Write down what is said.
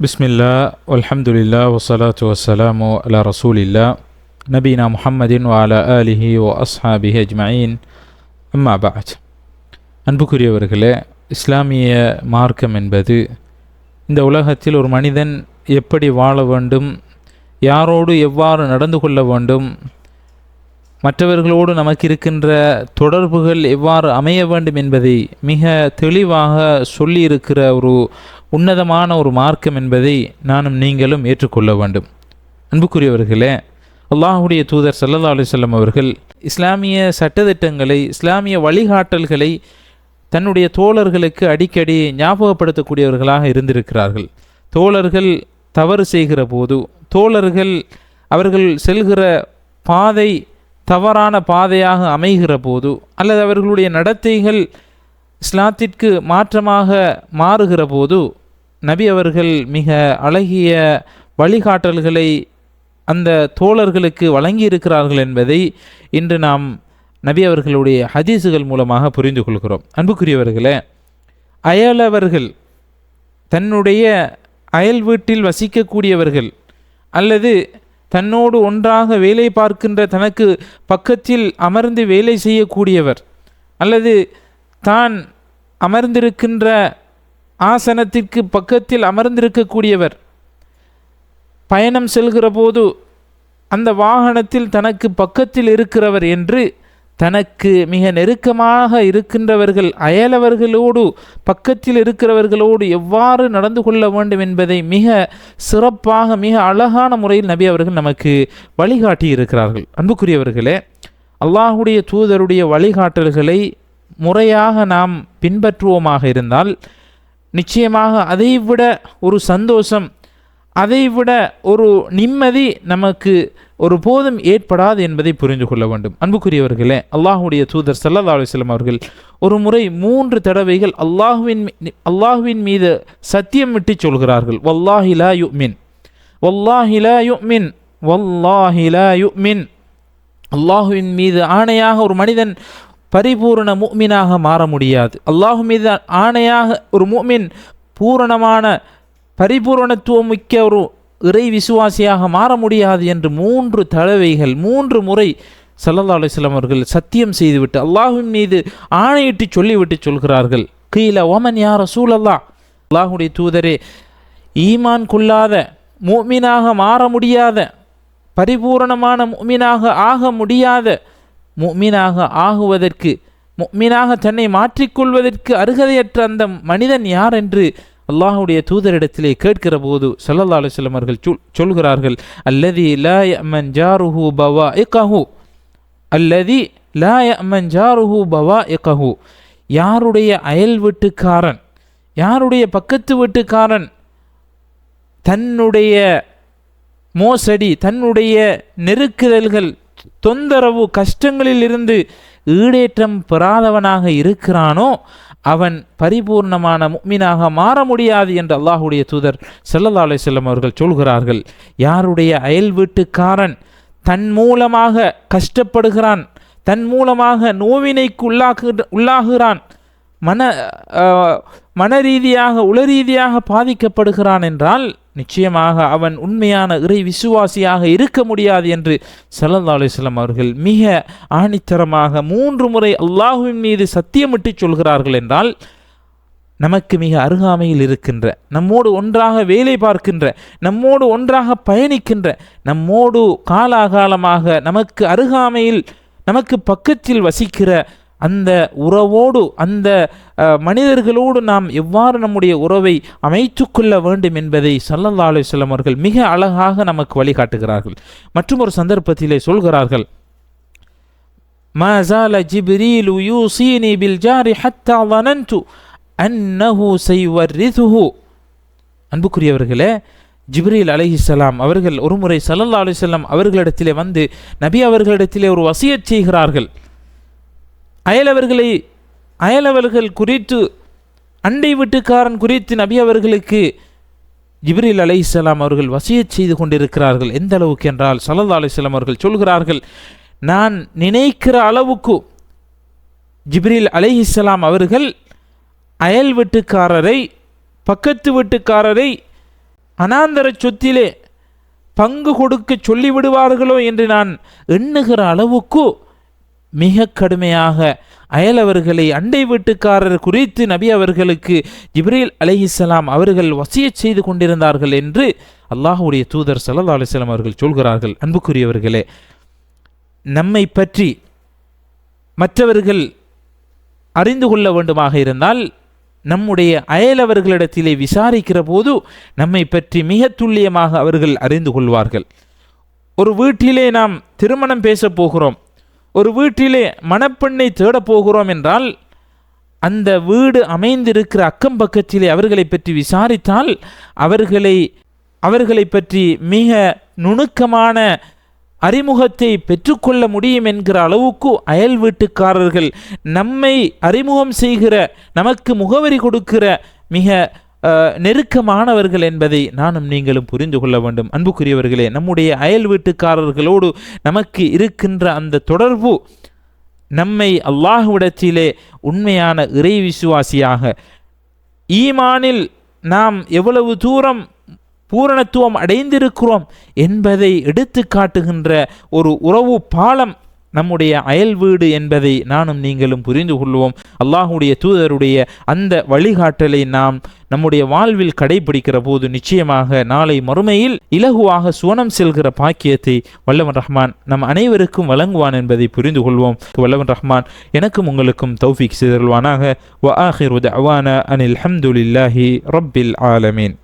பிஸ்மில்லா அல்ஹம்துலில்லா வசலாத்து வசலாமு அலா ரசூலில்லா நபீனா முஹம்மதின் வாலா அலிஹி ஓ அஸ்ஹாபி அஜ்மாயின் அம்மா பாஜ் அன்புக்குரியவர்களே இஸ்லாமிய மார்க்கம் என்பது இந்த உலகத்தில் ஒரு மனிதன் எப்படி வாழ வேண்டும் யாரோடு எவ்வாறு நடந்து கொள்ள வேண்டும் மற்றவர்களோடு நமக்கு இருக்கின்ற தொடர்புகள் எவ்வாறு அமைய வேண்டும் என்பதை மிக தெளிவாக சொல்லியிருக்கிற ஒரு உன்னதமான ஒரு மார்க்கம் என்பதை நானும் நீங்களும் ஏற்றுக்கொள்ள வேண்டும். அன்புக்குரியவர்களே அல்லாஹுடைய தூதர் சல்லா அலிசல்லம் அவர்கள் இஸ்லாமிய சட்டத்திட்டங்களை இஸ்லாமிய வழிகாட்டல்களை தன்னுடைய தோழர்களுக்கு அடிக்கடி ஞாபகப்படுத்தக்கூடியவர்களாக இருந்திருக்கிறார்கள். தோழர்கள் தவறு செய்கிற போது தோழர்கள் அவர்கள் செல்கிற பாதை தவறான பாதையாக அமைகிற போது அல்லது அவர்களுடைய நடத்தைகள் இஸ்லாத்திற்கு மாற்றமாக மாறுகிற போது நபி அவர்கள் மிக அழகிய வழிகாட்டல்களை அந்த தோழர்களுக்கு வழங்கியிருக்கிறார்கள் என்பதை இன்று நாம் நபி அவர்களுடைய ஹதீஸுகள் மூலமாக புரிந்து கொள்கிறோம். அன்புக்குரியவர்களே அயலவர்கள் தன்னுடைய அயல் வீட்டில் வசிக்கக்கூடியவர்கள் அல்லது தன்னோடு ஒன்றாக வேலை பார்க்கின்ற தனக்கு பக்கத்தில் அமர்ந்து வேலை செய்யக்கூடியவர். அல்லது தான் அமர்ந்திருக்கின்ற ஆசனத்திற்கு பக்கத்தில் அமர்ந்திருக்கக்கூடியவர். பயணம் செல்கிற போது அந்த வாகனத்தில் தனக்கு பக்கத்தில் இருக்கிறவர் என்று தனக்கு மிக நெருக்கமாக இருக்கின்றவர்கள் அயலவர்களோடு பக்கத்தில் இருக்கிறவர்களோடு எவ்வாறு நடந்து கொள்ள வேண்டும் என்பதை மிக சிறப்பாக மிக அழகான முறையில் நபி அவர்கள் நமக்கு வழிகாட்டி இருக்கிறார்கள். அன்புக்குரியவர்களே அல்லாஹுடைய தூதருடைய வழிகாட்டல்களை முறையாக நாம் பின்பற்றுவோமாக இருந்தால் நிச்சயமாக அதைவிட ஒரு சந்தோஷம் அதைவிட ஒரு நிம்மதி நமக்கு ஒரு போதும் ஏற்படாது என்பதை புரிந்து கொள்ள வேண்டும். அன்புக்குரியவர்களே அல்லாஹுடைய தூதர் சல்லா அலுவலம் அவர்கள் ஒரு முறை மூன்று தடவைகள் அல்லாஹுவின் அல்லாஹுவின் மீது சத்தியம் விட்டு சொல்கிறார்கள். வல்லாஹிலா யு மின் வல்லாஹிலா யு மின் வல்லாஹிலா யு மின் அல்லாஹுவின் மீது ஆணையாக ஒரு மனிதன் பரிபூரண மூமினாக மாற முடியாது. அல்லாஹு மீது ஆணையாக ஒரு மூமின் பூரணமான பரிபூரணத்துவம் மிக்க ஒரு இறை விசுவாசியாக மாற முடியாது என்று மூன்று தடவைகள் மூன்று முறை சல்லல்லா அலிஸ்லாம் அவர்கள் சத்தியம் செய்துவிட்டு அல்லாஹின் மீது ஆணையிட்டு சொல்லிவிட்டு சொல்கிறார்கள். கீழ ஓமன் யார் சூழல்லா அல்லாஹுடைய தூதரே ஈமான் கொள்ளாத மூமினாக மாற முடியாத பரிபூரணமான முஃமினாக ஆக முடியாத முஃமினாக ஆகுவதற்கு முஃமினாக தன்னை மாற்றிக்கொள்வதற்கு அருகதையற்ற அந்த மனிதன் யார்? என்று அல்லாஹுடைய தூதரிடத்திலே கேட்கிற போது சல்லல்லா அலுவலம் அவர்கள் சொல் சொல்கிறார்கள் அல்லதி லா யமன் ஜாருஹு பவா இக்கஹு அல்லதி லா யமன் ஜாருஹு பவா இக்கஹு யாருடைய அயல் வீட்டுக்காரன் யாருடைய பக்கத்து வீட்டுக்காரன் தன்னுடைய மோசடி தன்னுடைய நெருக்குதல்கள் தொந்தரவு கஷ்டங்களில் இருந்து ஈடேற்றம் பெறாதவனாக இருக்கிறானோ அவன் பரிபூர்ணமான முக்மீனாக மாற முடியாது என்று அல்லாஹுடைய தூதர் செல்லல்லா அலைஹி அவர்கள் சொல்கிறார்கள். யாருடைய அயல் வீட்டுக்காரன் தன் மூலமாக கஷ்டப்படுகிறான் தன் மூலமாக நோவினைக்கு உள்ளாகு உள்ளாகிறான் மன மன ரீதியாக உளரீதியாக பாதிக்கப்படுகிறான் என்றால் நிச்சயமாக அவன் உண்மையான இறை விசுவாசியாக இருக்க முடியாது என்று சல்லா அலிஸ்லாம் அவர்கள் மிக ஆணித்தரமாக மூன்று முறை அல்லாஹுவின் மீது சத்தியமிட்டு சொல்கிறார்கள் என்றால் நமக்கு மிக அருகாமையில் இருக்கின்ற நம்மோடு ஒன்றாக வேலை பார்க்கின்ற நம்மோடு ஒன்றாக பயணிக்கின்ற நம்மோடு காலாகாலமாக நமக்கு அருகாமையில் நமக்கு பக்கத்தில் வசிக்கிற அந்த உறவோடு அந்த அஹ், மனிதர்களோடு நாம் எவ்வாறு நம்முடைய உறவை அமைத்துக் கொள்ள வேண்டும் என்பதை சல்லல்லா அலுவலம் அவர்கள் மிக அழகாக நமக்கு வழிகாட்டுகிறார்கள் மற்றும் ஒரு சந்தர்ப்பத்திலே சொல்கிறார்கள் ما زال جبريل يوصيني بالجار حتى ظننت أنه سيورثه அன்புக்குரியவர்களே ஜிப்ரீல் அலைஹிஸ்ஸலாம் அவர்கள் ஒருமுறை சல்லல்லா அலிசல்லாம் அவர்களிடத்திலே வந்து நபி அவர்களிடத்திலே ஒரு வசியச் செய்கிறார்கள் அயலவர்களை அயலவர்கள் குறித்து அண்டை வீட்டுக்காரன் குறித்து நபி அவர்களுக்கு ஜிப்ரீல் அலைஹிஸ்ஸலாம் அவர்கள் வசியச் செய்து கொண்டிருக்கிறார்கள். எந்த அளவுக்கு என்றால் சல்லல்லா அலிஸ்லாம் அவர்கள் சொல்கிறார்கள் நான் நினைக்கிற அளவுக்கு ஜிப்ரில் அலைஹிஸ்ஸலாம் அவர்கள் அயல் வீட்டுக்காரரை பக்கத்து வீட்டுக்காரரை அனாந்தர சொத்திலே பங்கு கொடுக்க சொல்லிவிடுவார்களோ என்று நான் எண்ணுகிற அளவுக்கு மிக கடுமையாக அயலவர்களை அண்டை வீட்டுக்காரர் குறித்து நபி அவர்களுக்கு ஜிப்ரீல் அலிஹிஸ்லாம் அவர்கள் வசியச் செய்து கொண்டிருந்தார்கள் என்று அல்லாஹுடைய தூதர் சல்லா அலிஸ்லாம் அவர்கள் சொல்கிறார்கள். அன்புக்குரியவர்களே நம்மை பற்றி மற்றவர்கள் அறிந்து கொள்ள வேண்டுமாக இருந்தால் நம்முடைய அயலவர்களிடத்திலே விசாரிக்கிற போது நம்மை பற்றி மிக துல்லியமாக அவர்கள் அறிந்து கொள்வார்கள். ஒரு வீட்டிலே நாம் திருமணம் பேசப் போகிறோம். ஒரு வீட்டிலே மணப்பெண்ணை தேடப் போகிறோம் என்றால் அந்த வீடு அமைந்திருக்கிற அக்கம் பக்கத்திலே அவர்களை பற்றி விசாரித்தால் அவர்களை அவர்களை பற்றி மிக நுணுக்கமான அறிமுகத்தை பெற்றுக்கொள்ள முடியும் என்கிற அளவுக்கு அயல் வீட்டுக்காரர்கள் நம்மை அறிமுகம் செய்கிற நமக்கு முகவரி கொடுக்கிற மிக நெருக்கமானவர்கள் என்பதை நானும் நீங்களும் புரிந்து கொள்ள வேண்டும். அன்புக்குரியவர்களே நம்முடைய அயல் வீட்டுக்காரர்களோடு நமக்கு இருக்கின்ற அந்த தொடர்பு நம்மை அல்லாஹுவிடத்திலே உண்மையான இறை விசுவாசியாக ஈமானில் நாம் எவ்வளவு தூரம் பூரணத்துவம் அடைந்திருக்கிறோம் என்பதை எடுத்து காட்டுகின்ற ஒரு உறவு பாலம் நம்முடைய அயல் வீடு என்பதை நானும் நீங்களும் புரிந்து கொள்வோம். அல்லாஹுடைய தூதருடைய அந்த வழிகாட்டலை நாம் நம்முடைய வாழ்வில் கடைபிடிக்கிற போது நிச்சயமாக நாளை மறுமையில் இலகுவாக சுவனம் செல்கிற பாக்கியத்தை வல்லவன் ரஹ்மான் நம் அனைவருக்கும் வழங்குவான் என்பதை புரிந்து கொள்வோம். வல்லவன் ரஹ்மான் எனக்கும் உங்களுக்கும் தௌஃபிக் செய்தல்வானாக வ ஆஹிரு அவான அனில் ஹம்துலில்லாஹி ரப்பில் ஆலமீன்.